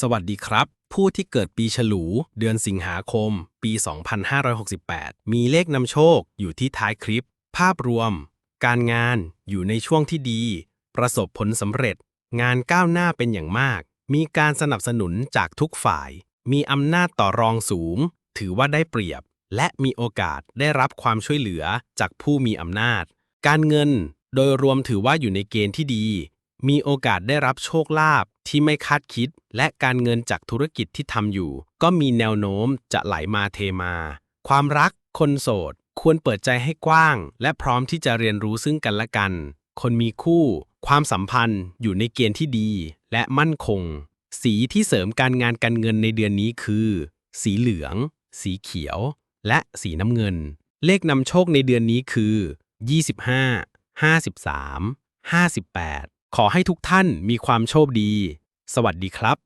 สวัสดีครับ ผู้ที่เกิดปีฉลู เดือนสิงหาคม ปี 2568 มีเลขนำโชคอยู่ที่ท้ายคลิป ภาพรวม การงานอยู่ในช่วงที่ดี ประสบผลสำเร็จ งานก้าวหน้าเป็นอย่างมาก มีการสนับสนุนจากทุกฝ่าย มีอำนาจต่อรองสูง ถือว่าได้เปรียบ และมีโอกาสได้รับความช่วยเหลือจากผู้มีอำนาจ การเงิน โดยรวมถือว่าอยู่ในเกณฑ์ที่ดี มีโอกาสได้รับโชคลาภที่ไม่คาดคิด และการเงินจากธุรกิจที่ทำอยู่ ก็มีแนวโน้มจะไหลมาเทมา ความรักคนโสด ควรเปิดใจให้กว้าง และพร้อมที่จะเรียนรู้ซึ่งกันและกัน คนมีคู่ ความสัมพันธ์อยู่ในเกณฑ์ที่ดี และมั่นคง สีที่เสริมการงานการเงินในเดือนนี้คือ สีเหลือง สีเขียว และสีน้ำเงิน เลขนำโชคในเดือนนี้คือ 25 53 58 ขอให้ทุกท่านมีความโชคดี สวัสดีครับ